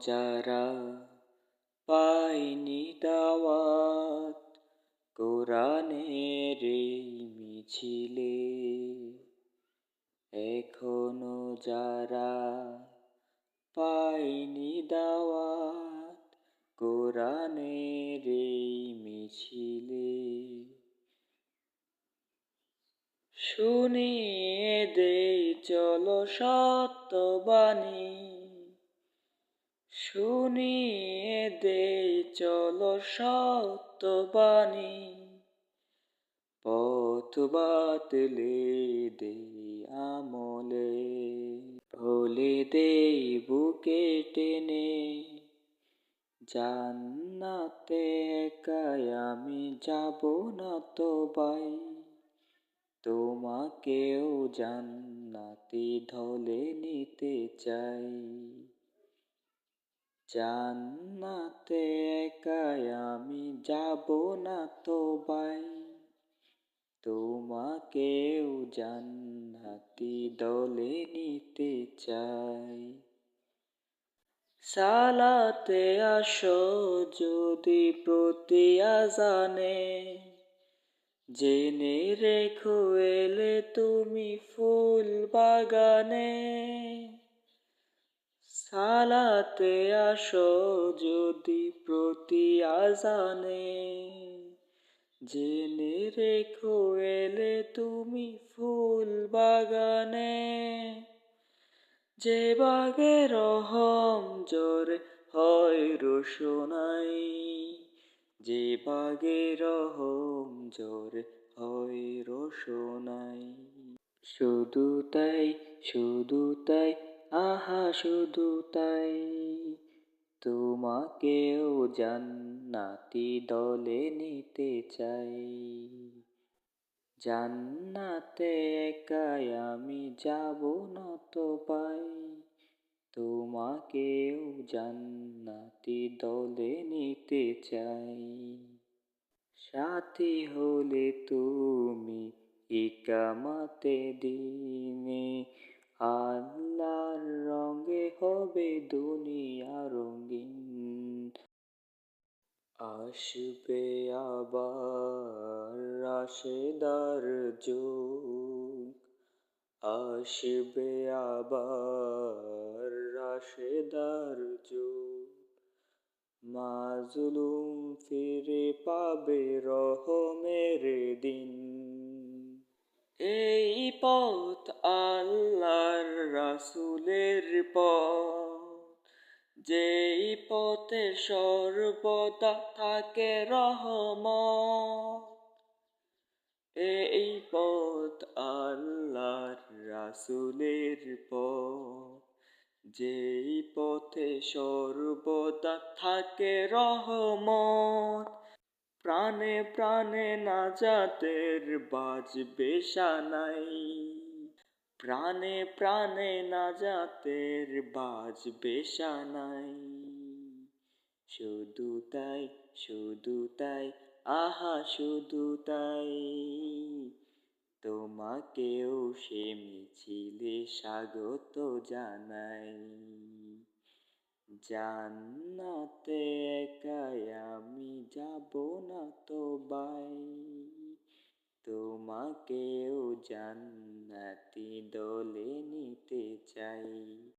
যারা পাইনি দাওয়াত কোরআনের মিছিলে, এখনও যারা পাইনি দাওয়াত কোরআনের মিছিলে। শুনিয়ে দে চলো সত্যবাণী শুনিয়ে দে চলো সত্যবাণী। পথ বাতলে দে আমলে ভোলে দে বুকে টেনে। জান্নাতে একাই আমি যাব না তো বাই তোমাকেও জান্নাতি ধলে নিতে চাই। জান্নাতে একাই আমি যাব না তো বাই তোমাকেও জান্নাতি দলে নিতে চাই। সালাতে আসো যদি প্রতি আজানে। জেনে রেখো এলে তুমি ফুল বাগানে। সালাতে আসো যদি প্রতি আজানে। জেনে রেখো এলে তুমি ফুল বাগানে। যে বাগে রহম জোরে হয় রোশনাই, যে বাগে রহম জোরে হয় রোশনাই। শুধু তাই শুধু তাই আহা, শুধু তাই। তোমাকেও জান্নাতি দলে নিতে চাই। জান্নাতে একাই আমি যাব না তো পাই তোমাকেও জান্নাতি দলে নিতে চাই। সাথী হলে তুমি ইকামাতে দিনে আল্লাহর রঙে হবে দুনিয়া রঙিন। আসবে আবার রাশেদার যুগ। আসবে আবার রাশেদার যুগ। মাজলুম ফিরে পাবে রহমের দিন। এই পথ পথ, যেই পথে সর্বদা থাকে রহম এই পথ আল্লাহর রাসুলের পথ, যেই পথে সর্বদা থাকে রহমত। প্রাণে প্রাণে নাজাতের বাজবে সানাই প্রাণে প্রাণে না নাজাতের বাজবে সানাই শুধু তাই শুধু তাই, আহা, শুধু তাই। তোমাকেও সে মিছিলে স্বাগত জানাই। জান্নাতে একাই আমি যাব না তো বাই তোমাকেও জান্নাতি দলে নিতে চাই।